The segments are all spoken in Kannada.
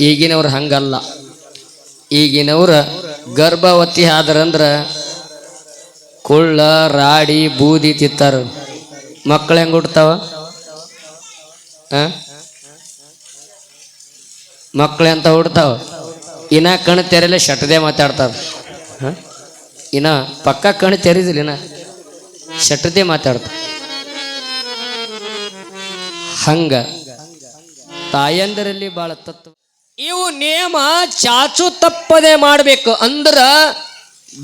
ಈಗಿನವ್ರು ಹಂಗಲ್ಲ. ಈಗಿನವ್ರು ಗರ್ಭವತಿ ಆದ್ರಂದ್ರ ಕುಳ್ಳ, ರಾಡಿ, ಬೂದಿ ತಿತ್ತಾರ ಮಕ್ಕಳು ಹೆಂಗ್ ಹುಡ್ತಾವ ಮಕ್ಕಳು ಎಂತ ಹುಡ್ತಾವ ಇನ್ನ ಕಣ್ ತೆರಲೆ ಶಟದೇ ಮಾತಾಡ್ತಾರ? ಇನ್ನ ಪಕ್ಕ ಕಣ್ ತೆರೆದಿಲ್ಲ, ಇನ್ನ ಶಟದೇ ಮಾತಾಡ್ತಾರ. ಹಂಗ. ತಾಯಂದರಲ್ಲಿ ಭಾಳ ತತ್ವ. ಇವು ನಿಯಮ ಚಾಚು ತಪ್ಪದೆ ಮಾಡಬೇಕು ಅಂದ್ರೆ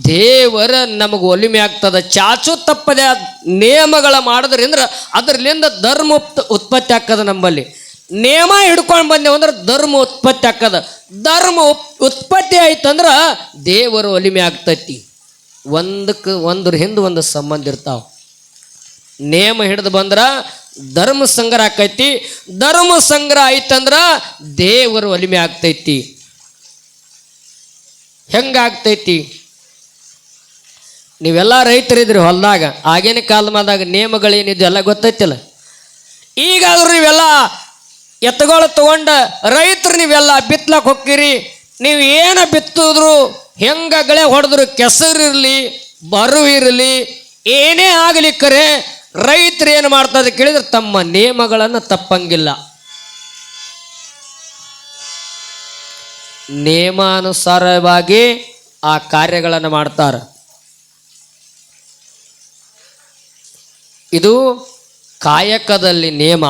ದೇವರ ನಮಗೆ ಒಲಿಮೆ ಆಗ್ತದೆ. ಚಾಚು ತಪ್ಪದೆ ನಿಯಮಗಳ ಮಾಡಿದ್ರಿಂದ ಅದರಲ್ಲಿಂದ ಧರ್ಮ ಉತ್- ಉತ್ಪತ್ತಿ ಆಗ್ತದ ನಮ್ಮಲ್ಲಿ ನಿಯಮ ಹಿಡ್ಕೊಂಡು ಬಂದೆವು ಅಂದ್ರೆ ಧರ್ಮ ಉತ್ಪತ್ತಿ ಆಗ್ತದ. ಧರ್ಮ ಉತ್ಪತ್ತಿ ಆಯ್ತಂದ್ರೆ ದೇವರ ಒಲಿಮೆ ಆಗ್ತೈತಿ. ಒಂದಕ್ಕೆ ಒಂದ್ರ ಹಿಂದೆ ಒಂದು ಸಂಬಂಧ ಇರ್ತಾವ. ನೇಮ ಹಿಡಿದು ಬಂದ್ರ ಧರ್ಮ ಸಂಗ್ರಹ ಆಕೈತಿ. ಧರ್ಮ ಸಂಗ್ರಹ ಆಯ್ತಂದ್ರ ದೇವರು ಒಲಿಮೆ ಆಗ್ತೈತಿ. ಹೆಂಗಾಗ್ತೈತಿ ನೀವೆಲ್ಲ ರೈತರಿದ್ರಿ ಹೊಲದಾಗ, ಆಗಿನ ಕಾಲಮಾದಾಗ ನೇಮಗಳೇನಿದ್ದು ಎಲ್ಲ ಗೊತ್ತೈತಿಲ್ಲ. ಈಗಾದ್ರೂ ನೀವೆಲ್ಲ ಎತ್ತುಗಳು ತಗೊಂಡ ರೈತರು ನೀವೆಲ್ಲ ಬಿತ್ತಲಕ್ಕೆ ಹೋಗ್ತೀರಿ ನೀವು ಏನು ಬಿತ್ತಿದ್ರು ಹೆಂಗ ಗಳೆ ಹೊಡೆದ್ರು ಕೆಸರಿರಲಿ ಬರು ಇರಲಿ ಏನೇ ಆಗಲಿ ಕರೆ ರೈತರು ಏನು ಮಾಡ್ತಾರೆ ಕೇಳಿದ್ರೆ ತಮ್ಮ ನಿಯಮಗಳನ್ನು ತಪ್ಪಂಗಿಲ್ಲ. ನಿಯಮಾನುಸಾರವಾಗಿ ಆ ಕಾರ್ಯಗಳನ್ನು ಮಾಡ್ತಾರೆ. ಇದು ಕಾಯಕದಲ್ಲಿ ನಿಯಮ.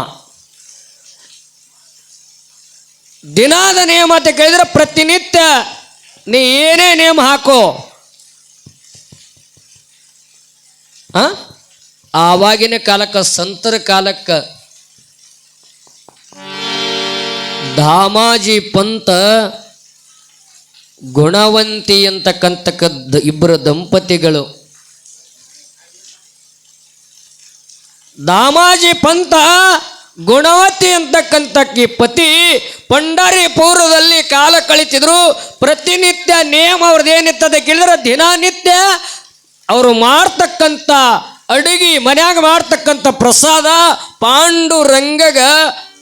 ದಿನಾದ ನಿಯಮ ಅಂತ ಕೇಳಿದ್ರೆ ಪ್ರತಿನಿತ್ಯ ನೀ ಏನೇ ನಿಯಮ ಹಾಕೋ, ಆ? ಆವಾಗಿನ ಕಾಲಕ್ಕೆ, ಸಂತರ ಕಾಲಕ್ಕೆ, ಧಾಮಾಜಿ ಪಂತ ಗುಣವಂತಿ ಅಂತಕ್ಕಂತಕ್ಕ ಇಬ್ಬರು ದಂಪತಿಗಳು. ದಾಮಾಜಿ ಪಂತ ಗುಣವತಿ ಅಂತಕ್ಕಂಥಕ್ಕಿ ಪತಿ ಪಂಡರಿಪುರದಲ್ಲಿ ಕಾಲ ಕಳಿತಿದ್ರು. ಪ್ರತಿನಿತ್ಯ ನೇಮ ಅವ್ರದ್ದು ಏನಿತ್ತದ ಕೇಳಿದ್ರೆ ದಿನನಿತ್ಯ ಅವರು ಮಾಡ್ತಕ್ಕಂಥ ಅಡುಗೆ ಮನ್ಯಾಗ ಮಾಡ್ತಕ್ಕಂಥ ಪ್ರಸಾದ ಪಾಂಡುರಂಗಗ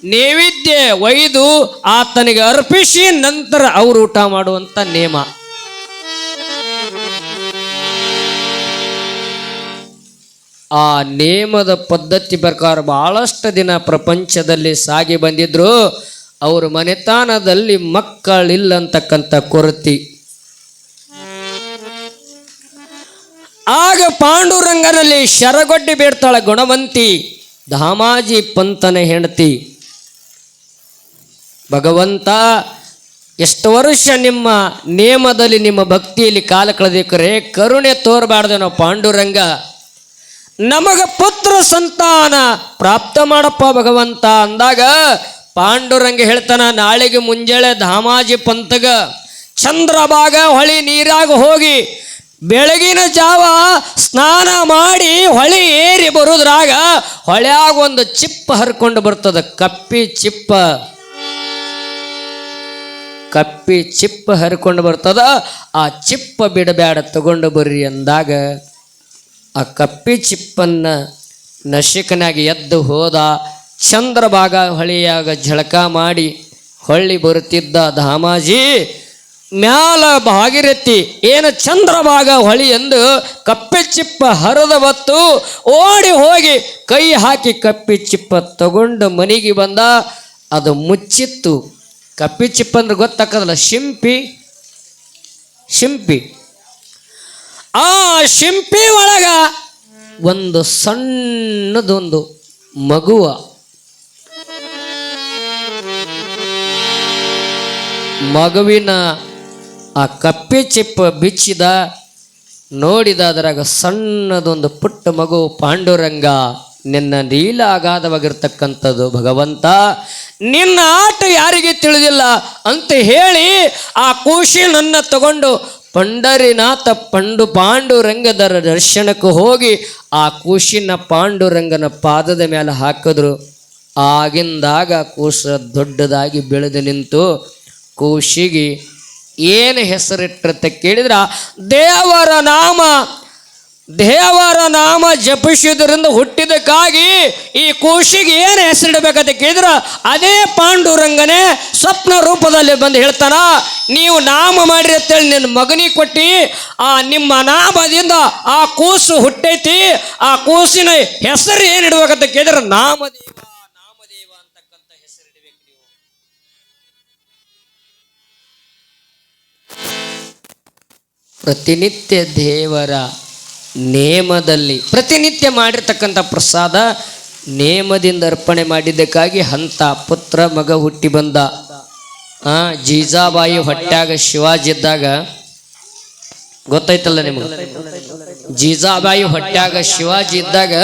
ನೈವೇದ್ಯ ಒಯ್ದು ಆತನಿಗೆ ಅರ್ಪಿಸಿ ನಂತರ ಅವರು ಊಟ ಮಾಡುವಂಥ ನೇಮ. ಆ ನೇಮದ ಪದ್ಧತಿ ಪ್ರಕಾರ ಬಹಳಷ್ಟು ದಿನ ಪ್ರಪಂಚದಲ್ಲಿ ಸಾಗಿ ಬಂದಿದ್ರು. ಅವ್ರ ಮನೆತನದಲ್ಲಿ ಮಕ್ಕಳಿಲ್ಲಂತಕ್ಕಂಥ ಕೊರತಿ. ಆಗ ಪಾಂಡುರಂಗನಲ್ಲಿ ಶರಗೊಡ್ಡಿ ಬೇಡ್ತಾಳ ಗುಣವಂತಿ, ಧಾಮಾಜಿ ಪಂತನ ಹೆಂಡತಿ. ಭಗವಂತ, ಎಷ್ಟು ವರ್ಷ ನಿಮ್ಮ ನೇಮದಲ್ಲಿ ನಿಮ್ಮ ಭಕ್ತಿಯಲ್ಲಿ ಕಾಲ ಕಳೆದಿಕ್ಕರೆ ಕರುಣೆ ತೋರಬಾರ್ದೇನೋ ಪಾಂಡುರಂಗ. ನಮಗ ಪುತ್ರ ಸಂತಾನ ಪ್ರಾಪ್ತ ಮಾಡಪ್ಪ ಭಗವಂತ ಅಂದಾಗ ಪಾಂಡುರಂಗ ಹೇಳ್ತಾನ, ನಾಳೆಗೆ ಮುಂಜಾನೆ ಧಾಮಾಜಿ ಪಂತಗ ಚಂದ್ರಭಾಗ ಹೊಳಿ ನೀರಾಗ ಹೋಗಿ ಬೆಳಗಿನ ಜಾವ ಸ್ನಾನ ಮಾಡಿ ಹೊಳೆ ಏರಿ ಬರುದ್ರಾಗ ಹೊಳ್ಯಾಗ ಒಂದು ಚಿಪ್ಪ ಹರ್ಕೊಂಡು ಬರ್ತದ, ಕಪ್ಪಿ ಚಿಪ್ಪ. ಕಪ್ಪಿ ಚಿಪ್ಪ ಹರ್ಕೊಂಡು ಬರ್ತದ, ಆ ಚಿಪ್ಪ ಬಿಡಬೇಡ ತಗೊಂಡು ಬರ್ರಿ ಅಂದಾಗ ಆ ಕಪ್ಪಿ ಚಿಪ್ಪನ್ನ ನಶಿಕನಾಗಿ ಎದ್ದು ಹೋದ ಚಂದ್ರಭಾಗ ಹೊಳೆಯಾಗ ಝಳಕ ಮಾಡಿ ಹೊಳ್ಳಿ ಬರುತ್ತಿದ್ದ ಧಾಮಾಜಿ ಮ್ಯಾಲ ಭಾಗಿರತಿ ಏನು ಚಂದ್ರಭಾಗ ಹೊಳಿ ಎಂದು ಕಪ್ಪೆ ಚಿಪ್ಪ ಹರಿದ ಬತ್ತು, ಓಡಿ ಹೋಗಿ ಕೈ ಹಾಕಿ ಕಪ್ಪಿ ಚಿಪ್ಪ ತಗೊಂಡು ಮನೆಗೆ ಬಂದ, ಅದು ಮುಚ್ಚಿತ್ತು. ಕಪ್ಪಿ ಚಿಪ್ಪ ಅಂದ್ರೆ ಗೊತ್ತಾಕದಲ್ಲ ಶಿಂಪಿ? ಶಿಂಪಿ. ಆ ಶಿಂಪಿ ಒಳಗ ಒಂದು ಸಣ್ಣದೊಂದು ಮಗುವ. ಮಗುವಿನ ಆ ಕಪ್ಪೆ ಚಿಪ್ಪ ಬಿಚ್ಚಿದ, ನೋಡಿದ ಅದರಾಗ ಸಣ್ಣದೊಂದು ಪುಟ್ಟ ಮಗು ಪಾಂಡುರಂಗ, ನಿನ್ನ ನೀಲ ಅಗಾಧವಾಗಿರ್ತಕ್ಕಂಥದ್ದು ಭಗವಂತ, ನಿನ್ನ ಆಟ ಯಾರಿಗೆ ತಿಳಿದಿಲ್ಲ ಅಂತ ಹೇಳಿ ಆ ಕೂಶಿ ನನ್ನ ತಗೊಂಡು ಪಂಡರಿನಾಥ ಪಂಡು ಪಾಂಡುರಂಗದರ ದರ್ಶನಕ್ಕೆ ಹೋಗಿ ಆ ಕೂಶಿನ ಪಾಂಡುರಂಗನ ಪಾದದ ಮೇಲೆ ಹಾಕಿದ್ರು. ಆಗಿಂದಾಗ ಕೂಸ ದೊಡ್ಡದಾಗಿ ಬೆಳೆದು ನಿಂತು ಕೂಶಿಗೆ ಏನು ಹೆಸರಿಟ್ಟಂತ ಕೇಳಿದ್ರ? ದೇವರ ನಾಮ ದೇವರ ನಾಮ ಜಪಿಸುವುದರಿಂದ ಹುಟ್ಟಿದಕ್ಕಾಗಿ ಈ ಕೂಸಿಗೆ ಏನು ಹೆಸರಿಡಬೇಕಂತ ಕೇಳಿದ್ರ? ಅದೇ ಪಾಂಡುರಂಗನೇ ಸ್ವಪ್ನ ರೂಪದಲ್ಲಿ ಬಂದು ಹೇಳ್ತಾರ ನೀವು ನಾಮ ಮಾಡಿರಿ ಅಂತೇಳಿ ನಿನ್ನ ಮಗನಿಗೆ ಕೊಟ್ಟಿ, ಆ ನಿಮ್ಮ ನಾಮದಿಂದ ಆ ಕೂಸು ಹುಟ್ಟೈತಿ, ಆ ಕೂಸಿನ ಹೆಸರು ಏನು ಕೇಳಿದ್ರೆ? ನಾಮದೇವ. ಪ್ರತಿನಿತ್ಯ ದೇವರ ನೇಮದಲ್ಲಿ ಪ್ರತಿನಿತ್ಯ ಮಾಡಿರ್ತಕ್ಕಂಥ ಪ್ರಸಾದ ನೇಮದಿಂದ ಅರ್ಪಣೆ ಮಾಡಿದ್ದಕ್ಕಾಗಿ ಹಂತ ಪುತ್ರ ಮಗ ಹುಟ್ಟಿ ಬಂದ. ಆ, ಜೀಜಾಬಾಯಿ ಹೊಟ್ಯಾಗ ಶಿವಾಜಿ ಇದ್ದಾಗ ಗೊತ್ತೈತಲ್ಲ ನಿಮಗೆ? ಜೀಜಾಬಾಯಿ ಹೊಟ್ಯಾಗ ಶಿವಾಜಿ ಇದ್ದಾಗ,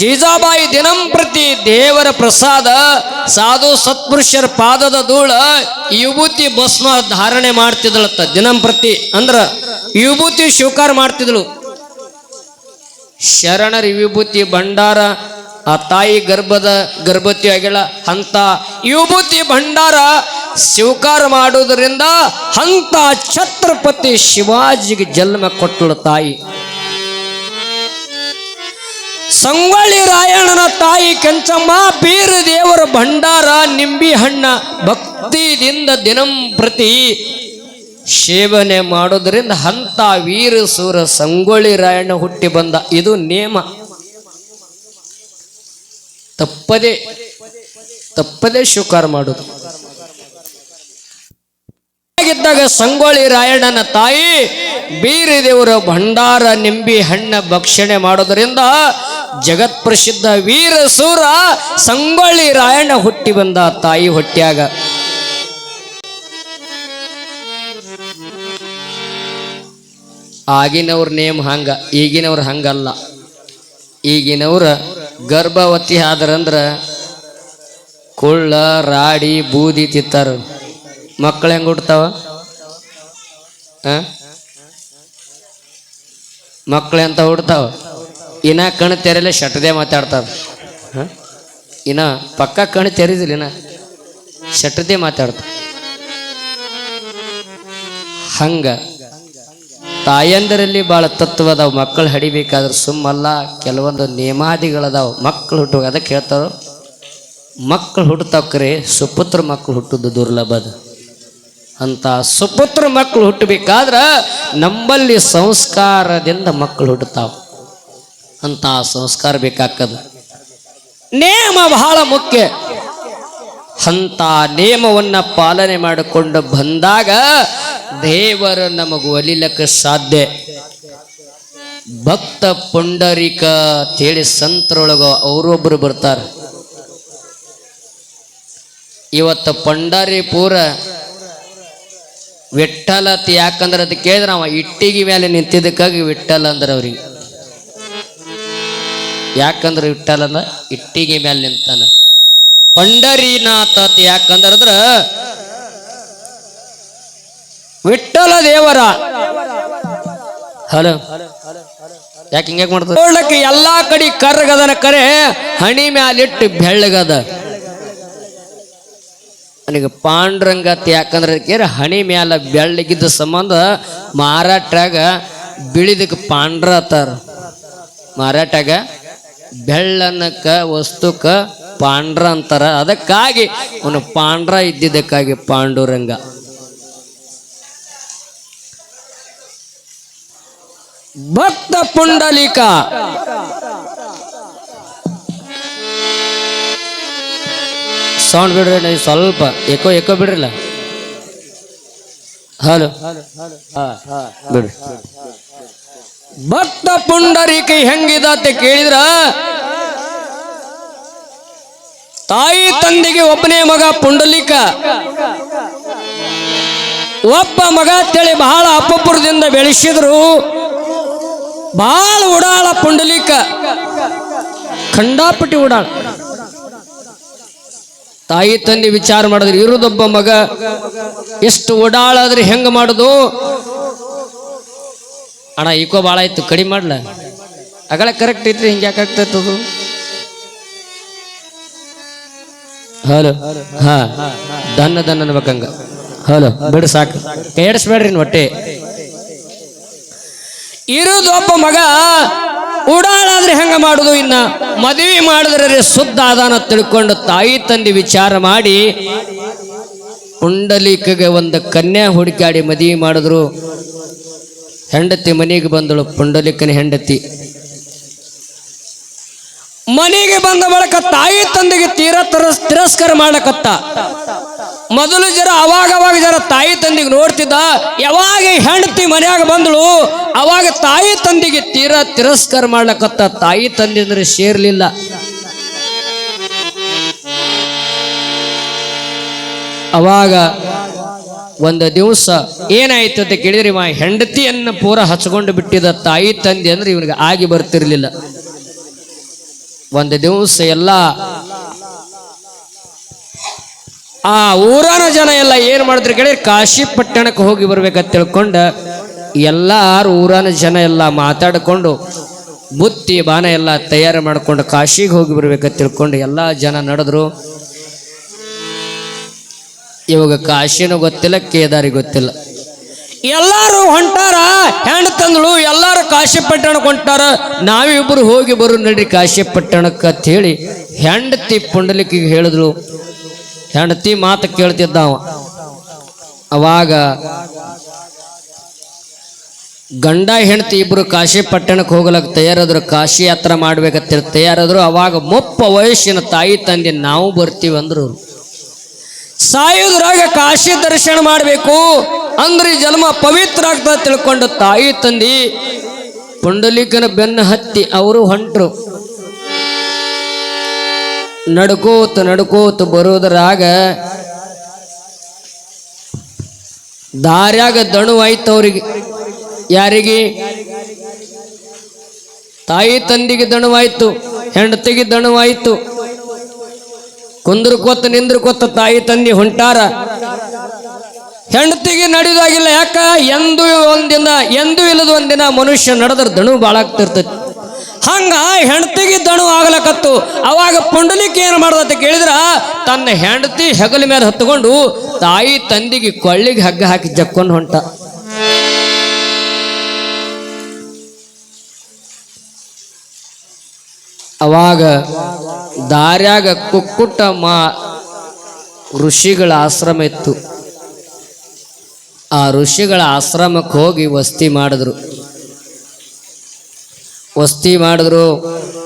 ಜೀಜಾಬಾಯಿ ದಿನಂಪ್ರತಿ ದೇವರ ಪ್ರಸಾದ, ಸಾಧು ಸತ್ಪುರುಷರ ಪಾದದ ಧೂಳ, ವಿಭೂತಿ ಭಸ್ಮ ಧಾರಣೆ ಮಾಡ್ತಿದ್ಳತ್ತ ದಿನಂಪ್ರತಿ ಅಂದ್ರ ವಿಭೂತಿ ಸ್ವೀಕಾರ ಮಾಡ್ತಿದ್ಳು ಶರಣರ ವಿಭೂತಿ ಭಂಡಾರ, ಆ ತಾಯಿ ಗರ್ಭದ ಗರ್ಭವತಿ ಆಗ್ಯಾಳ ಅಂತ ವಿಭೂತಿ ಭಂಡಾರ ಸ್ವೀಕಾರ ಮಾಡುವುದರಿಂದ ಅಂತ ಛತ್ರಪತಿ ಶಿವಾಜಿಗೆ ಜನ್ಮ ಕೊಟ್ಟಳು ತಾಯಿ. ಸಂಗೊಳ್ಳಿ ರಾಯಣ್ಣನ ತಾಯಿ ಕೆಂಚಮ್ಮ, ಬೀರ ದೇವರ ಭಂಡಾರ, ನಿಂಬಿ ಹಣ್ಣ ಭಕ್ತಿಯಿಂದ ದಿನಂಪ್ರತಿ ಸೇವನೆ ಮಾಡೋದ್ರಿಂದ ಹಂತ ವೀರ ಸೂರ ಸಂಗೊಳ್ಳಿ ರಾಯಣ್ಣ ಹುಟ್ಟಿ ಬಂದ. ಇದು ನೇಮ. ತಪ್ಪದೆ ತಪ್ಪದೆ ಸ್ವೀಕಾರ ಮಾಡುದು ಆಗಿದ್ದಾಗ ಸಂಗೊಳ್ಳಿ ರಾಯಣ್ಣನ ತಾಯಿ ಬೀರದೇವರ ಭಂಡಾರ ನಿಂಬಿ ಹಣ್ಣ ಭಕ್ಷಣೆ ಮಾಡೋದರಿಂದ ಜಗತ್ ಪ್ರಸಿದ್ಧ ವೀರ ಸೂರ ಸಂಗೊಳ್ಳಿ ರಾಯಣ್ಣ ಹುಟ್ಟಿ ಬಂದ ತಾಯಿ ಹೊಟ್ಟ್ಯಾಗ. ಆಗಿನವ್ರ ನೇಮ್ ಹಂಗ, ಈಗಿನವ್ರ ಹಂಗಲ್ಲ. ಈಗಿನವ್ರ ಗರ್ಭವತಿ ಆದ್ರಂದ್ರ ಕುಳ್ಳ, ರಾಡಿ, ಬೂದಿ ತಿತ್ತಾರ ಮಕ್ಕಳು ಹೆಂಗೆ ಹುಡ್ತಾವ ಮಕ್ಕಳು ಎಂತ ಹುಡ್ತಾವ ಇನ್ನ ಕಣ್ ತೆರೆಲೆ ಶಟದೆ ಮಾತಾಡ್ತಾವ? ಇನ್ನ ಪಕ್ಕ ಕಣ್ ತೆರೆದಿಲ್ಲ ಇನ್ನ, ಶಟದೆ ಮಾತಾಡ್ತಾವ ಹಂಗ ತಾಯಂದರಲ್ಲಿ ಭಾಳ ತತ್ವ ಅದಾವ, ಮಕ್ಕಳು ಹಡಿಬೇಕಾದ್ರೆ ಸುಮ್ಮಲ್ಲ, ಕೆಲವೊಂದು ನೇಮಾದಿಗಳದಾವ ಮಕ್ಕಳು ಹುಟ್ಟುವಾಗ ಅದಕ್ಕೆ ಹೇಳ್ತಾರೋ? ಮಕ್ಕಳು ಹುಟ್ಟುತ್ತಕ್ರೆ ಸುಪುತ್ರ ಮಕ್ಕಳು ಹುಟ್ಟುದು ದುರ್ಲಭ ಅದು. ಅಂತ ಸುಪುತ್ರ ಮಕ್ಕಳು ಹುಟ್ಟಬೇಕಾದ್ರೆ ನಮ್ಮಲ್ಲಿ ಸಂಸ್ಕಾರದಿಂದ ಮಕ್ಕಳು ಹುಟ್ಟುತ್ತಾವೆ. ಅಂತ ಸಂಸ್ಕಾರ ಬೇಕಾಕದು. ನೇಮ ಬಹಳ ಮುಖ್ಯ. ಅಂತ ನೇಮವನ್ನು ಪಾಲನೆ ಮಾಡಿಕೊಂಡು ಬಂದಾಗ ದೇವರು ನಮಗೆ ಒಲಿಲಕ್ಕೆ ಸಾಧ್ಯ. ಭಕ್ತ ಪುಂಡರಿಕ ಅಂತೇಳಿ ಸಂತರೊಳಗ ಅವರೊಬ್ಬರು ಬರ್ತಾರೆ. ಇವತ್ತು ಪಂಡರಿಪುರ ವಿಠ್ಠಲ ಅಂತ ಯಾಕಂದ್ರೆ ಅದು ಕೇಳಿದ್ರೆ ಅವ ಇಟ್ಟಿಗೆ ಮೇಲೆ ನಿಂತಿದ್ದಕ್ಕಾಗಿ ವಿಠ್ಠಲ ಅಂದ್ರೆ ಅವ್ರಿಗೆ. ಯಾಕಂದ್ರೆ ವಿಠ್ಠಲ ಅಂದ ಇಟ್ಟಿಗೆ ಮೇಲೆ ನಿಂತಾನ. ಪಂಡರಿನಾಥ ಯಾಕಂದ್ರೆ ವಿಠ್ಠಲ ದೇವರ. ಹಲೋ. ಯಾಕೆ ಹಿಂಗೆ ಮಾಡ್ತಾರೆ ಎಲ್ಲಾ ಕಡೆ ಕರ್ಗದನ ಕರೆ ಹಣಿ ಮ್ಯಾಲಿಟ್ಟು ಬೆಳ್ಳಗದ. ನನಗೆ ಪಾಂಡುರಂಗ ಅಂತ ಯಾಕಂದ್ರೆ ಕೇರ ಹಣಿ ಮ್ಯಾಲ ಬೆಳ್ಳಗಿದ್ದ ಸಂಬಂಧ ಮಾರಾಟಾಗ ಬಿಳಿದಕ್ಕೆ ಪಾಂಡ್ರ ಅತ್ತಾರ ಮಾರಾಟಾಗ ಬೆಳ್ಳನ್ನಕ್ಕ ವಸ್ತುಕ ಪಾಂಡ್ರ ಅಂತಾರ. ಅದಕ್ಕಾಗಿ ಅವನು ಪಾಂಡ್ರ ಇದ್ದಿದ್ದಕ್ಕಾಗಿ ಪಾಂಡುರಂಗ. ಭಕ್ತ ಪುಂಡಲಿಕ. ಸೌಂಡ್ ಬಿಡ್ರಿ ನೀವು ಸ್ವಲ್ಪ ಎಕೋ ಎಕೋ ಬಿಡ್ರಲ್ಲ. ಹಲೋ. ಬಿಡ್ರಿ. ಭಕ್ತ ಪುಂಡರಿಕೆ ಹೆಂಗಿದ ಅಂತ ಕೇಳಿದ್ರ? ತಾಯಿ ತಂದೆಗೆ ಒಬ್ಬನೇ ಮಗ ಪುಂಡಲಿಕ. ಒಬ್ಬ ಮಗ ಅಂತೇಳಿ ಬಹಳ ಅಪಪುರದಿಂದ ಬೆಳೆಸಿದ್ರು. ಬಹಳ ಉಡಾಳ ಪುಂಡಲಿಕ. ಖಂಡಾಪಟ್ಟಿ ಉಡಾಳ. ತಾಯಿ ತಂದೆ ವಿಚಾರ ಮಾಡಿದ್ರೆ ಇರುದೊಬ್ಬ ಮಗ ಎಷ್ಟು ಓಡಾಳಾದ್ರೆ ಹೆಂಗ ಮಾಡುದು? ಅಣ್ಣ, ಈಕೋ ಭಾಳ ಆಯ್ತು, ಕಡಿಮೆ ಮಾಡ್ಲ? ಅಗಳ ಕರೆಕ್ಟ್ ಐತ್ರಿ, ಹಿಂಗೆ ಯಾಕೆ ಆಗ್ತೈತದು ಹಲೋ, ಹಾ, ದನ್ನ ದನ್ನ ಅನ್ಬೇಕಂಗ. ಹಲೋ, ಬಿಡು ಸಾಕು. ಕೈ ಹೊಟ್ಟೆ. ಇರೋದೊಬ್ಬ ಮಗ ಉಡಾಳಾದ್ರೆ ಹೆಂಗ ಮಾಡುದು ಇನ್ನ? ಮದುವೆ ಮಾಡಿದ್ರೆ ಶುದ್ಧ ಆದಾನ ತಿಳ್ಕೊಂಡು ತಾಯಿ ತಂದೆ ವಿಚಾರ ಮಾಡಿ ಪುಂಡಲೀಕಗೆ ಒಂದು ಕನ್ಯಾ ಹುಡುಕಾಡಿ ಮದುವೆ ಮಾಡಿದ್ರು. ಹೆಂಡತಿ ಮನೆಗೆ ಬಂದಳು ಪುಂಡಲಿಕನ ಹೆಂಡತಿ. ಮನೆಗೆ ಬಂದ ಬಳಕ ತಾಯಿ ತಂದೆಗೆ ತೀರಾ ತಿರಸ್ ತಿರಸ್ಕಾರ ಮಾಡಕತ್ತ ಮೊದಲು ಜರ ಅವಾಗ ಅವಾಗ ಜರ ತಾಯಿ ತಂದೆಗೆ ನೋಡ್ತಿದ್ದ, ಯಾವಾಗ ಹೆಂಡತಿ ಮನೆಯಾಗ ಬಂದಳು, ಅವಾಗ ತಾಯಿ ತಂದೆಗೆ ತೀರಾ ತಿರಸ್ಕಾರ ಮಾಡ್ಲಕತ್ತ. ತಾಯಿ ತಂದೆ ಅಂದ್ರೆ ಸೇರ್ಲಿಲ್ಲ. ಅವಾಗ ಒಂದು ದಿವಸ ಏನಾಯ್ತು ಅಂತ ಕೇಳಿದ್ರೆ ಇವ ಹೆಂಡತಿಯನ್ನು ಪೂರ ಹಚ್ಕೊಂಡು ಬಿಟ್ಟಿದ್ದ ತಾಯಿ ತಂದೆ ಅಂದ್ರೆ ಇವನಿಗೆ ಆಗಿ ಬರ್ತಿರ್ಲಿಲ್ಲ. ಒಂದು ದಿವಸ ಎಲ್ಲ ಆ ಊರನ ಜನ ಎಲ್ಲ ಏನು ಮಾಡಿದ್ರು ಕೇಳಿ ಕಾಶಿ ಪಟ್ಟಣಕ್ಕೆ ಹೋಗಿ ಬರ್ಬೇಕಂತ ತಿಳ್ಕೊಂಡು ಎಲ್ಲಾರು ಊರನ ಜನ ಎಲ್ಲ ಮಾತಾಡಿಕೊಂಡು ಬುತ್ತಿ ಬಾನ ಎಲ್ಲ ತಯಾರು ಮಾಡ್ಕೊಂಡು ಕಾಶಿಗೆ ಹೋಗಿ ಬರ್ಬೇಕಂತ ತಿಳ್ಕೊಂಡು ಎಲ್ಲ ಜನ ನಡೆದ್ರು. ಇವಾಗ ಕಾಶಿನೂ ಗೊತ್ತಿಲ್ಲ, ಕೇದಾರಿ ಗೊತ್ತಿಲ್ಲ. ಎಲ್ಲಾರು ಹೊಂಟಾರ, ಹೆಣ್ಣು ತಂದಳು ಎಲ್ಲಾರು ಕಾಶಿ ಪಟ್ಟಣಕ್ಕೆ ಹೊಂಟಾರ ನಾವಿಬ್ಬರು ಹೋಗಿ ಬರು ನಡ್ರಿ ಕಾಶಿ ಪಟ್ಟಣಕ್ಕೆ ಅಂತ ಹೇಳಿ ಹೆಂಡತಿ ಪುಂಡಲಿಕಿಗೆ ಹೇಳಿದ್ರು ಹೆಂಡತಿ ಮಾತು ಕೇಳ್ತಿದ್ದ ಅವ. ಅವಾಗ ಗಂಡ ಹೆಂಡತಿ ಇಬ್ಬರು ಕಾಶಿ ಪಟ್ಟಣಕ್ಕೆ ಹೋಗ್ಲಕ್ಕೆ ತಯಾರಾದ್ರು, ಕಾಶಿ ಯಾತ್ರ ಮಾಡ್ಬೇಕಂತ ತಯಾರಾದ್ರು. ಅವಾಗ ಮುಪ್ಪ ವಯಸ್ಸಿನ ತಾಯಿ ತಂದೆ ನಾವು ಬರ್ತೀವಿ ಅಂದ್ರು. ಸಾಯುದ್ರಾಗ ಕಾಶಿ ದರ್ಶನ ಮಾಡಬೇಕು. ಅಂದ್ರೆ ಜನ್ಮ ಪವಿತ್ರ ಆಗ್ತದೆ ತಿಳ್ಕೊಂಡು ತಾಯಿ ತಂದಿ ಪುಂಡಲಿಕನ ಬೆನ್ನ ಹತ್ತಿ ಅವರು ಹೊಂಟರು. ನಡ್ಕೋತ ನಡ್ಕೋತ ಬರೋದ್ರಾಗ ದಾರ್ಯಾಗ ದಣುವಾಯ್ತು ಅವ್ರಿಗೆ. ಯಾರಿಗೆ? ತಾಯಿ ತಂದಿಗೆ ದಣುವಾಯ್ತು ಹೆಂಡತಿಗೆ ದಣುವಾಯ್ತು ಕುಂದ್ರಕೋತ ನಿಂದ್ರಕೋತ ತಾಯಿ ತಂದಿ ಹೊಂಟಾರ. ಹೆಂಡತಿಗೆ ನಡೆಯುವುದಾಗಿಲ್ಲ ಯಾಕ? ಎಂದು ಒಂದಿನ ಎಂದು ಇಲ್ಲದ ಒಂದಿನ ಮನುಷ್ಯ ನಡೆದ್ರ ದಣು ಬಾಳಾಗ್ತಿರ್ತೈತಿ ಹಂಗ ಹೆಂಡತಿಗೆ ದಣು ಆಗ್ಲಕತ್ತು. ಅವಾಗ ಪುಂಡಲಿಕ್ ಏನು ಮಾಡ್ದತ್ತ ಕೇಳಿದ್ರ? ತನ್ನ ಹೆಂಡತಿ ಹೆಗಲ ಮೇಲೆ ಹತ್ಕೊಂಡು ತಾಯಿ ತಂದಿಗೆ ಕೊಳ್ಳಿಗೆ ಹಗ್ಗ ಹಾಕಿ ಜಕ್ಕೊಂಡು ಹೊಂಟ. ಅವಾಗ ದಾರ್ಯಾಗ ಕುಕ್ಕುಟ ಮಾ ಋಷಿಗಳ ಆಶ್ರಮ ಇತ್ತು. ಆ ಋಷಿಗಳ ಆಶ್ರಮಕ್ಕೆ ಹೋಗಿ ವಸ್ತಿ ಮಾಡಿದ್ರು. ವಸ್ತಿ ಮಾಡಿದ್ರು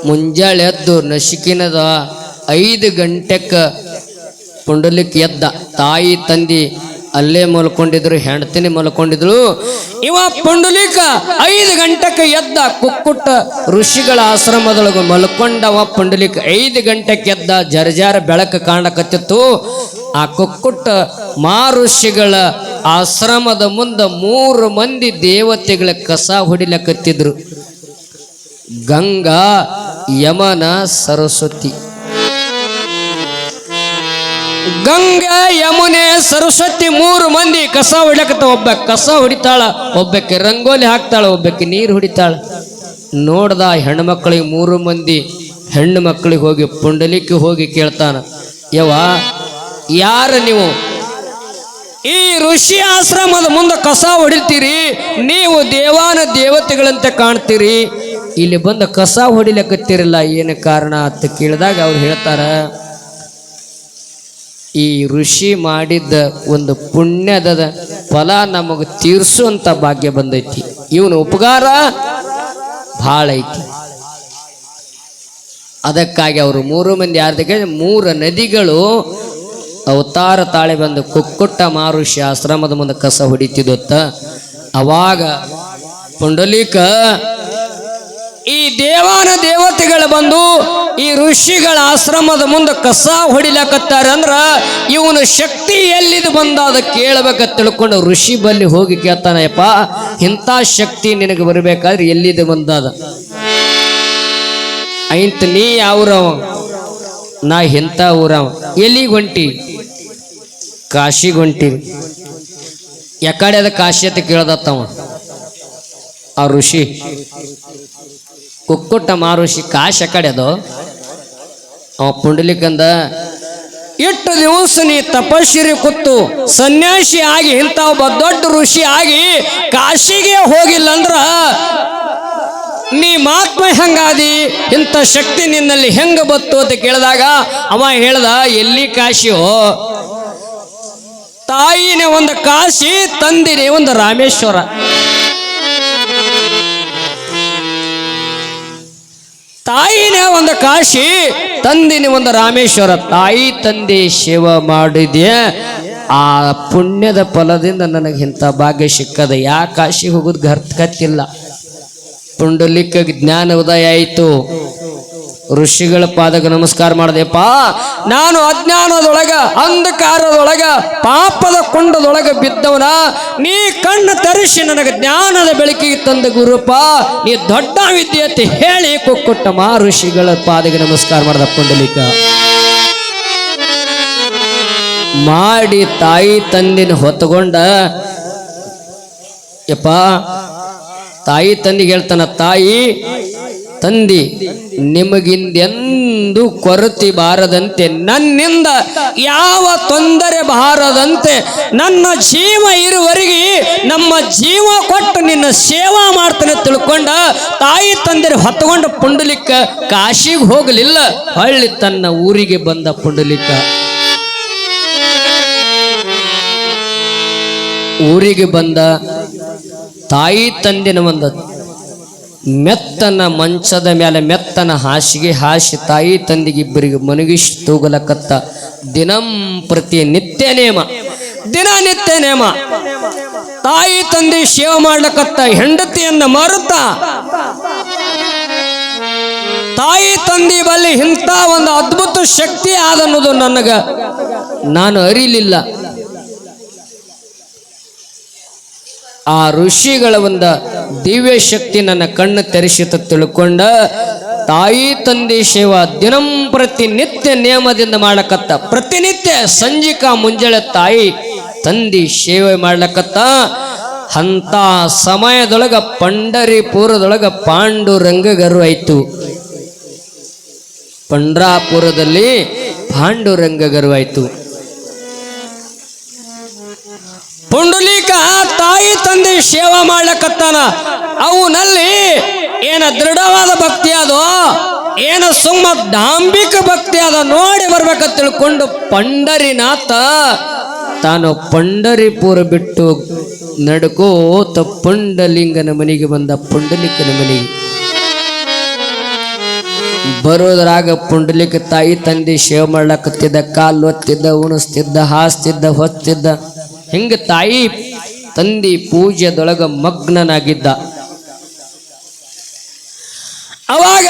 ಮುಂಜಾಳೆ ಎದ್ದು ನಶಿಕಿನದ ಐದು ಗಂಟೆಕ್ಕೆ ಪುಂಡಲಿಕ್ಕೆ ಎದ್ದ. ತಾಯಿ, ತಂದಿ ಅಲ್ಲೇ ಮಲ್ಕೊಂಡಿದ್ರು, ಹೆಂಡತಿನಿ ಮಲ್ಕೊಂಡಿದ್ರು. ಇವ ಪುಂಡಲಿಕ ಐದು ಗಂಟೆಗೆ ಎದ್ದ, ಕುಕ್ಕುಟ್ಟ ಋಷಿಗಳ ಆಶ್ರಮದೊಳಗೆ ಮಲ್ಕೊಂಡವ ಪುಂಡಲಿಕ ಐದು ಗಂಟೆಗೆ ಎದ್ದ, ಜರ್ಜಾರ ಬೆಳಕು ಕಾಣಕತ್ತಿತ್ತು. ಆ ಕುಕ್ಕುಟ್ಟ ಮಾರುಷಿಗಳ ಆಶ್ರಮದ ಮುಂದೆ ಮೂರು ಮಂದಿ ದೇವತೆಗಳ ಕಸ ಹೊಡಿಲಕತ್ತಿದ್ರು. ಗಂಗಾ, ಯಮನ, ಸರಸ್ವತಿ. ಗಂಗಾ, ಯಮುನೆ, ಸರಸ್ವತಿ ಮೂರು ಮಂದಿ ಕಸ ಹೊಡಿಲಕತ್ತ ಒಬ್ಬ ಕಸ ಹೊಡಿತಾಳ, ಒಬ್ಬಕ್ಕೆ ರಂಗೋಲಿ ಹಾಕ್ತಾಳ, ಒಬ್ಬಕ್ಕೆ ನೀರು ಹೊಡಿತಾಳ. ನೋಡ್ದ ಹೆಣ್ಮಕ್ಳಿಗೆ ಮೂರು ಮಂದಿ ಹೆಣ್ಣು ಮಕ್ಕಳಿಗೆ ಹೋಗಿ ಪುಂಡಲಿಕ್ಕೆ ಹೋಗಿ ಕೇಳ್ತಾನ ಯವ ಯಾರ ನೀವು? ಈ ಋಷಿ ಆಶ್ರಮದ ಮುಂದೆ ಕಸ ಹೊಡಿತೀರಿ ನೀವು ದೇವಾನ ದೇವತೆಗಳಂತೆ ಕಾಣ್ತೀರಿ. ಇಲ್ಲಿ ಬಂದು ಕಸ ಹೊಡಿಲಕತ್ತಿರಲ್ಲ ಏನು ಕಾರಣ ಅಂತ ಕೇಳಿದಾಗ ಅವ್ರು ಹೇಳ್ತಾರ, ಈ ಋಷಿ ಮಾಡಿದ್ದ ಒಂದು ಪುಣ್ಯದ ಫಲ ನಮಗೆ ತೀರ್ಸುವಂತ ಭಾಗ್ಯ ಬಂದೈತಿ. ಇವನ ಉಪಕಾರ? ಭಾಳ ಐತಿ. ಅದಕ್ಕಾಗಿ ಅವರು ಮೂರು ಮಂದಿ ಯಾರ್ದಕ್ಕೆ ಮೂರು ನದಿಗಳು ಅವತಾರ ತಾಳೆ ಬಂದು ಕುಕ್ಕುಟ್ಟ ಮಾರುಷ್ಯ ಆಶ್ರಮದ ಮುಂದೆ ಕಸ ಹೊಡಿತಿದತ್ತ ಅವಾಗ ಪುಂಡಲೀಕ, ಈ ದೇವಾನ ದೇವತೆಗಳು ಬಂದು ಈ ಋಷಿಗಳ ಆಶ್ರಮದ ಮುಂದೆ ಕಸ ಹೊಡಿಲಕತ್ತಾರ ಅಂದ್ರ ಇವನು ಶಕ್ತಿ ಎಲ್ಲಿದು ಬಂದಾದ ಕೇಳಬೇಕ ತಿಳ್ಕೊಂಡು ಋಷಿ ಬಲ್ಲಿ ಹೋಗಿ ಕೇಳ್ತಾನಪ್ಪ ಇಂಥ ಶಕ್ತಿ ನಿನಗೆ ಬರಬೇಕಾದ್ರೆ ಎಲ್ಲಿದು ಬಂದಾದ? ಐಂತ ನೀ ಯಾವ್ರವ? ನಾ ಎಂಥ ಊರವ. ಎಲ್ಲಿಗೆ ಹೊಂಟಿ? ಕಾಶಿಗೆ ಹೊಂಟಿರಿ ಯಾಕಡೆ ಅದ ಕಾಶಿ ಅಂತ ಕೇಳ್ದತ್ತವ? ಆ ಋಷಿ. ಕುಕ್ಕುಟ್ಟ ಋಷಿ, ಕಾಶ್ ಯಾಕಡೆ ಅದು. ಅವ ಪುಂಡಲಿಕಂದ ಎಷ್ಟು ದಿವಸ ನೀ ತಪಸ್ಸಿರಿ ಕೂತು ಸನ್ಯಾಸಿ ಆಗಿ ಇಂಥ ಒಬ್ಬ ದೊಡ್ಡ ಋಷಿ ಆಗಿ ಕಾಶಿಗೆ ಹೋಗಿಲ್ಲ ಅಂದ್ರ ನೀ ಮಾತ್ಮ ಹೆಂಗಾದಿ? ಇಂಥ ಶಕ್ತಿ ನಿನ್ನಲ್ಲಿ ಹೆಂಗ ಬತ್ತು? ಅಂತ ಕೇಳಿದಾಗ ಅವ ಹೇಳ್ದ, ಎಲ್ಲಿ ಕಾಶಿಯೋ ತಾಯಿನೇ ಒಂದು ಕಾಶಿ ತಂದಿನೇ ಒಂದು ರಾಮೇಶ್ವರ. ತಾಯಿನೇ ಒಂದು ಕಾಶಿ ತಂದಿನಿ ಒಂದು ರಾಮೇಶ್ವರ. ತಾಯಿ ತಂದೆ ಶಿವ ಮಾಡಿದ್ಯ? ಆ ಪುಣ್ಯದ ಫಲದಿಂದ ನನಗೆ ಇಂಥ ಭಾಗ್ಯ ಸಿಕ್ಕದ. ಯಾ ಕಾಶಿ ಹೋಗೋದು ಗರ್ತ್ಕತ್ತಿಲ್ಲ ಪುಂಡಲಿಕ ಜ್ಞಾನ ಉದಯ ಆಯಿತು. ಋಷಿಗಳ ಪಾದಕ್ಕೆ ನಮಸ್ಕಾರ ಮಾಡಿದೆಪ್ಪ. ನಾನು ಅಜ್ಞಾನದೊಳಗ, ಅಂಧಕಾರದೊಳಗ, ಪಾಪದ ಕೊಂಡದೊಳಗ ಬಿದ್ದವನ. ನೀ ಕಣ್ಣು ತರಿಸಿ ನನಗೆ ಜ್ಞಾನದ ಬೆಳಕಿಗೆ ತಂದ ಗುರುಪ್ಪ. ನೀ ದೊಡ್ಡ ವಿದ್ಯೆ ಹೇಳಿ ಕುಕ್ಕುಟ್ಟಮ್ಮ ಋಷಿಗಳ ಪಾದಕ್ಕೆ ನಮಸ್ಕಾರ ಮಾಡಿದ ಪುಂಡಲಿಕ. ಮಾಡಿ ತಾಯಿ ತಂದಿನ ಹೊತ್ತುಕೊಂಡ, ಯಪ್ಪ, ತಾಯಿ ತಂದಿಗೆ ಹೇಳ್ತಾನ, ತಾಯಿ ತಂದಿ, ನಿಮಗಿಂದೆಂದು ಕೊರತೆ ಬಾರದಂತೆ, ನನ್ನಿಂದ ಯಾವ ತೊಂದರೆ ಬಾರದಂತೆ, ನನ್ನ ಜೀವ ಇರುವರೆಗೆ ನಮ್ಮ ಜೀವ ಕೊಟ್ಟು ನಿನ್ನ ಸೇವಾ ಮಾಡ್ತಾನೆ ತಿಳ್ಕೊಂಡ ತಾಯಿ ತಂದೆರು ಹೊತ್ತುಕೊಂಡ ಪುಂಡಲಿಕ್ಕ ಕಾಶಿಗೆ ಹೋಗಲಿಲ್ಲ, ಹಳ್ಳಿ ತನ್ನ ಊರಿಗೆ ಬಂದ ಪುಂಡಲಿಕ್ಕ. ಊರಿಗೆ ಬಂದ ತಾಯಿ ತಂದಿನ ಒಂದು ಮೆತ್ತನ ಮಂಚದ ಮೇಲೆ ಮೆತ್ತನ ಹಾಸಿಗೆ ಹಾಸಿ ತಾಯಿ ತಂದಿಗೆ ಇಬ್ಬರಿಗೆ ಮನಗಿಸಿ ತೂಗಲಕತ್ತ ದಿನಂ ಪ್ರತಿ ನಿತ್ಯ ನೇಮ. ದಿನ ನಿತ್ಯ ನೇಮ. ತಾಯಿ ತಂದೆ ಸೇವೆ ಮಾಡ್ಲಕತ್ತ ಹೆಂಡತಿಯನ್ನ ಮಾರುತ್ತ ತಾಯಿ ತಂದೆ ಬಲ್ಲಿ ಇಂಥ ಒಂದು ಅದ್ಭುತ ಶಕ್ತಿ ಆದನ್ನೋದು ನನಗ ನಾನು ಅರಿಲಿಲ್ಲ. ಆ ಋಷಿಗಳ ಒಂದು ದಿವ್ಯ ಶಕ್ತಿ ನನ್ನ ಕಣ್ಣು ತೆರೆಸಿತ ತಿಳ್ಕೊಂಡ, ತಾಯಿ ತಂದೆ ಸೇವಾ ದಿನಂ ಪ್ರತಿ ನಿತ್ಯ ನಿಯಮದಿಂದ ಮಾಡಕತ್ತ ಪ್ರತಿನಿತ್ಯ ಸಂಜಿಕಾ ಮುಂಜಾನೆ ತಾಯಿ ತಂದಿ ಸೇವೆ ಮಾಡ್ಲಕತ್ತ. ಅಂತ ಸಮಯದೊಳಗ ಪಂಡರಿಪುರದೊಳಗ ಪಾಂಡುರಂಗಗರು ಆಯ್ತು. ಪಂಡ್ರಾಪುರದಲ್ಲಿ ಪಾಂಡುರಂಗಗರು ಆಯ್ತು. ಪುಂಡಲೀಕ ತಾಯಿ ತಂದೆ ಸೇವಾ ಮಾಡ್ಲಕತ್ತಾನ. ಅವನಲ್ಲಿ ಏನ ದೃಢವಾದ ಭಕ್ತಿ ಅದೋ ಏನ ಸುಮ್ಮ ಡಾಂಬಿಕ ಭಕ್ತಿ ಅದ ನೋಡಿ ಬರ್ಬೇಕಂತ ತಿಳ್ಕೊಂಡು ಪಂಡರಿನಾಥ ತಾನು ಪಂಡರಿಪುರ ಬಿಟ್ಟು ನಡ್ಕೋತ ಪುಂಡಲಿಂಗನ ಮನೆಗೆ ಬಂದ ಪುಂಡಲಿಕನ ಮನೆಗೆ. ಬರೋದ್ರಾಗ ಪುಂಡಲಿಕ ತಾಯಿ ತಂದೆ ಸೇವೆ ಮಾಡ್ಲಕತ್ತಿದ್ದ, ಕಾಲು ಒತ್ತಿದ್ದ, ಉಣಿಸ್ತಿದ್ದ, ಹಾಸ್ತಿದ್ದ, ಹೊತ್ತಿದ್ದ. ಹಿಂಗ ತಾಯಿ ತಂದಿ ಪೂಜೆದೊಳಗ ಮಗ್ನನಾಗಿದ್ದ. ಅವಾಗ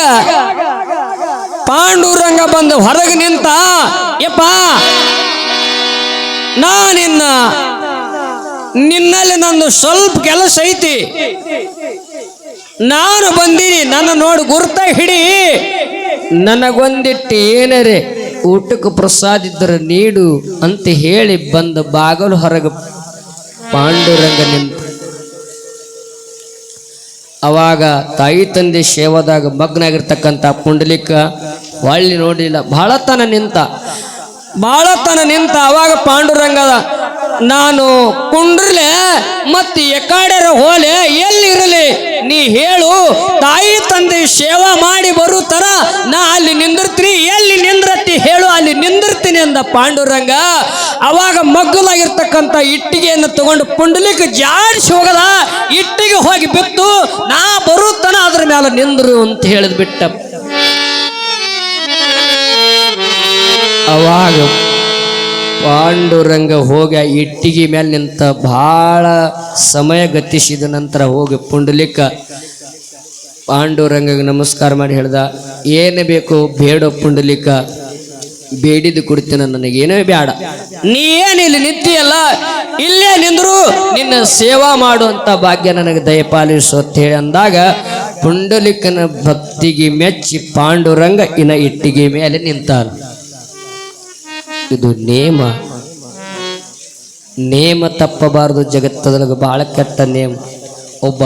ಪಾಂಡುರಂಗ ಬಂದು ಹೊರಗೆ ನಿಂತ, ಯಪ್ಪ ನಾ ನಿನ್ನ ನಿನ್ನಲ್ಲಿ ನಂದು ಸ್ವಲ್ಪ ಕೆಲಸ ಐತಿ. ನಾನು ಬಂದೀನಿ, ನನ್ನ ನೋಡಿ ಗುರ್ತ ಹಿಡಿ. ನನಗೊಂದಿಟ್ಟು ಏನರೆ ಊಟಕ್ಕೆ ಪ್ರಸಾದ ಇದ್ದರೆ ನೀಡು ಅಂತ ಹೇಳಿ ಬಂದ ಬಾಗಲು ಹೊರಗೆ ಪಾಂಡುರಂಗ ನಿಂತು. ಅವಾಗ ತಾಯಿ ತಂದೆ ಸೇವದಾಗ ಮಗ್ನಾಗಿರ್ತಕ್ಕಂಥ ಪುಂಡಲಿಕ ಹೊಳ್ಳಿ ನೋಡಿಲ್ಲ. ಬಹಳ ತನ ನಿಂತ. ಬಹಳ ತನ ನಿಂತ. ಅವಾಗ ಪಾಂಡುರಂಗದ, ನಾನು ಕುಂಡ್ರಲೆ ಮತ್ತೆ ಎಕಾಡ್ಯಾರ ಹೋಲೆ ಎಲ್ಲಿರಲಿ ನೀ ಹೇಳು, ತಾಯಿ ತಂದೆ ಸೇವಾ ಮಾಡಿ ಬರುತರ ನಾ ಅಲ್ಲಿ ನಿಂದಿರ್ತೀನಿ, ಎಲ್ಲಿ ನಿಂದ್ರತಿ ಹೇಳು, ಅಲ್ಲಿ ನಿಂದಿರ್ತೀನಿ ಅಂದ ಪಾಂಡುರಂಗ. ಅವಾಗ ಮಗ್ಗಲಾಗಿರ್ತಕ್ಕಂಥ ಇಟ್ಟಿಗೆಯನ್ನು ತಗೊಂಡು ಪುಂಡಲಿಕ್ ಜಾಡಿಸಿ ಹೋಗದ, ಇಟ್ಟಿಗೆ ಹೋಗಿ ಬಿತ್ತು, ನಾ ಬರುತ್ತನ ಅದ್ರ ಮೇಲೆ ನಿಂದ್ರು ಅಂತ ಹೇಳಿದ್ ಬಿಟ್ಟ ಅವಾಗ ಪಾಂಡುರಂಗ ಹೋಗಿ ಇಟ್ಟಿಗೆ ಮೇಲೆ ನಿಂತ ಬಹಳ ಸಮಯ ಗತಿಸಿದ ನಂತರ ಹೋಗಿ ಪುಂಡಲಿಕ ಪಾಂಡುರಂಗಗೆ ನಮಸ್ಕಾರ ಮಾಡಿ ಹೇಳ್ದ, ಏನು ಬೇಕು ಬೇಡ ಪುಂಡಲಿಕ ಬೇಡಿದ್ದು ಕೊಡ್ತೀನ ನನಗೇನೇ ಬೇಡ ನೀ ಏನು ಇಲ್ಲಿ ನಿಂತಿಯಲ್ಲ? ಇಲ್ಲೇ ನಿಂದ್ರು, ನಿನ್ನ ಸೇವಾ ಮಾಡುವಂತ ಭಾಗ್ಯ ನನಗೆ ದಯಪಾಲಿಸು ಅಂತ ಹೇಳಿ ಅಂದಾಗ ಪುಂಡಲಿಕನ ಭಕ್ತಿಗೆ ಮೆಚ್ಚಿ ಪಾಂಡುರಂಗ ಇನ್ನ ಇಟ್ಟಿಗೆ ಮೇಲೆ ನಿಂತಾನ. ಇದು ನೇಮ. ನೇಮ ತಪ್ಪಬಾರದು ಜಗತ್ತದೊಳಗೆ. ಬಹಳ ಕೆಟ್ಟ ನೇಮ. ಒಬ್ಬ